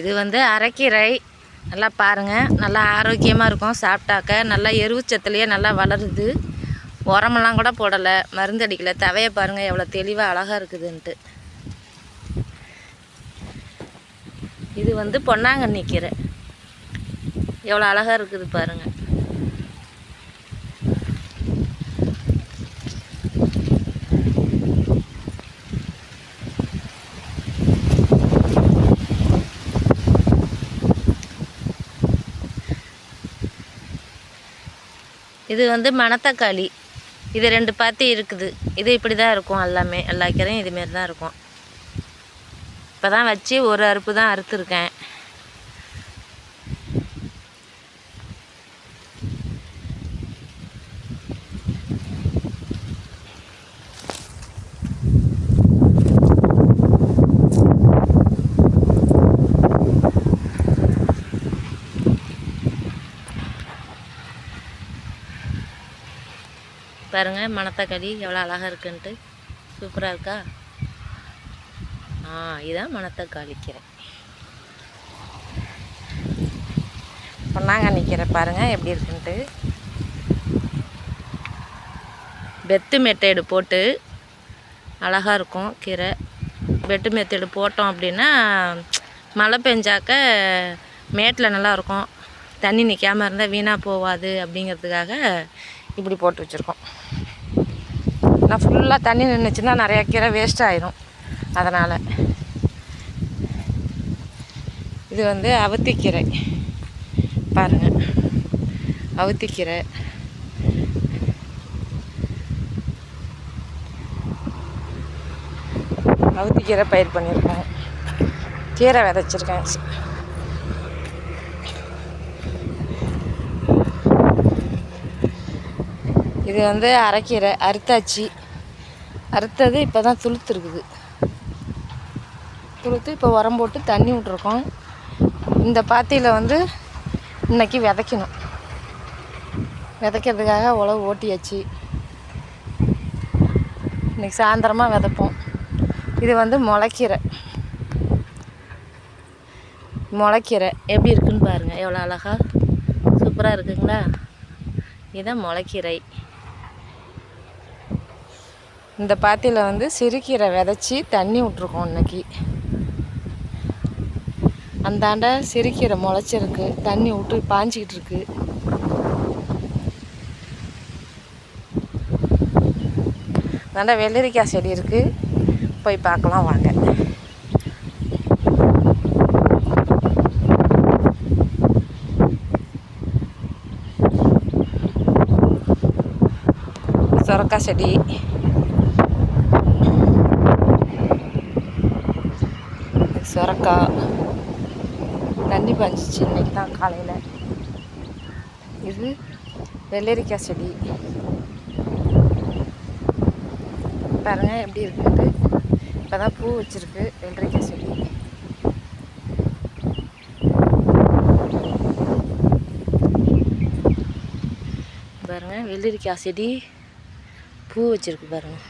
இது வந்து அரைக்கீரை. நல்லா பாருங்கள் நல்லா ஆரோக்கியமாக இருக்கும் சாப்பிட்டாக்க. நல்லா எருவுச்சத்துலேயே நல்லா வளருது. உரமெல்லாம் கூட போடலை. மருந்து அடிக்கலை. தவையை பாருங்கள் எவ்வளோ தெளிவாக அழகாக இருக்குதுன்ட்டு. இது வந்து பொன்னாங்கண்ணி கீரை. எவ்வளோ அழகாக இருக்குது பாருங்கள் இது வந்து மணத்தக்காளி. இது ரெண்டு பாத்தி இருக்குது. இது இப்படி தான் இருக்கும் எல்லாமே எல்லா கீரையும் இதுமாரி தான் இருக்கும். இப்போ தான் வச்சு ஒரு அறுப்பு தான் அறுத்துருக்கேன். பாருங்கள் மணத்தக்காளி எவ்வளோ அழகாக இருக்குன்ட்டு. சூப்பராக இருக்கா? ஆ இதான் மணத்தக்காளி கீரை. பொன்னாங்கண்ணி கீரை பாருங்கள் எப்படி இருக்குன்ட்டு. பெத்து மெத்தேடு போட்டு அழகாக இருக்கும் கீரை. பெட்டு மெத்தேடு போட்டோம் அப்படின்னா மழை பெஞ்சாக்க மேட்டில் நல்லா இருக்கும். தண்ணி நிற்காமல் இருந்தால் வீணாக போகாது அப்படிங்கிறதுக்காக இப்படி போட்டு வச்சுருக்கோம். நான் ஃபுல்லாக தண்ணி நின்றுச்சுன்னா நிறையா கீரை வேஸ்ட் ஆயிரும். அதனால் இது வந்து அவத்திக்கீரை. பாருங்கள் அவத்திக்கீரை. அவத்திக்கீரை பயிர் பண்ணியிருக்கோம். கீரை விதைச்சிருக்கேன். இது வந்து அரைக்கீரை அறுத்தாச்சு. அறுத்தது இப்போ தான் துளுத்துருக்குது. துளுத்து இப்போ உரம் போட்டு தண்ணி விட்ருக்கோம் இந்த பாத்தியில் வந்து இன்றைக்கி விதைக்கணும். விதைக்கிறதுக்காக உழவு ஓட்டியாச்சு. இன்றைக்கி சாயந்தரமாக விதைப்போம். இது வந்து முளைக்கீரை. முளைக்கீரை எப்படி இருக்குன்னு பாருங்கள் எவ்வளோ அழகாக சூப்பராக இருக்குங்களா? இதுதான் முளைக்கீரை. இந்த பாத்தியில் வந்து சிறுகீரை விதைச்சி தண்ணி விட்ருக்கோம் இன்னைக்கு. அந்தாண்ட சிறுகீரை முளைச்சிருக்கு. தண்ணி விட்டு பாஞ்சிக்கிட்டு இருக்கு அந்தாண்ட வெள்ளரிக்காய் செடி இருக்குது போய் பார்க்கலாம் வாங்க. சுரக்காய் செடி. சுரக்கா. தண்ணி பஞ்சிச்சு இன்னைக்கு தான் காலையில். இது வெள்ளரிக்காய் செடி. பாருங்கள் எப்படி இருக்குது. இப்போ தான் பூ வச்சுருக்கு வெள்ளரிக்காய் செடி. பாருங்கள் வெள்ளரிக்காய் செடி பூ வச்சுருக்கு பாருங்கள்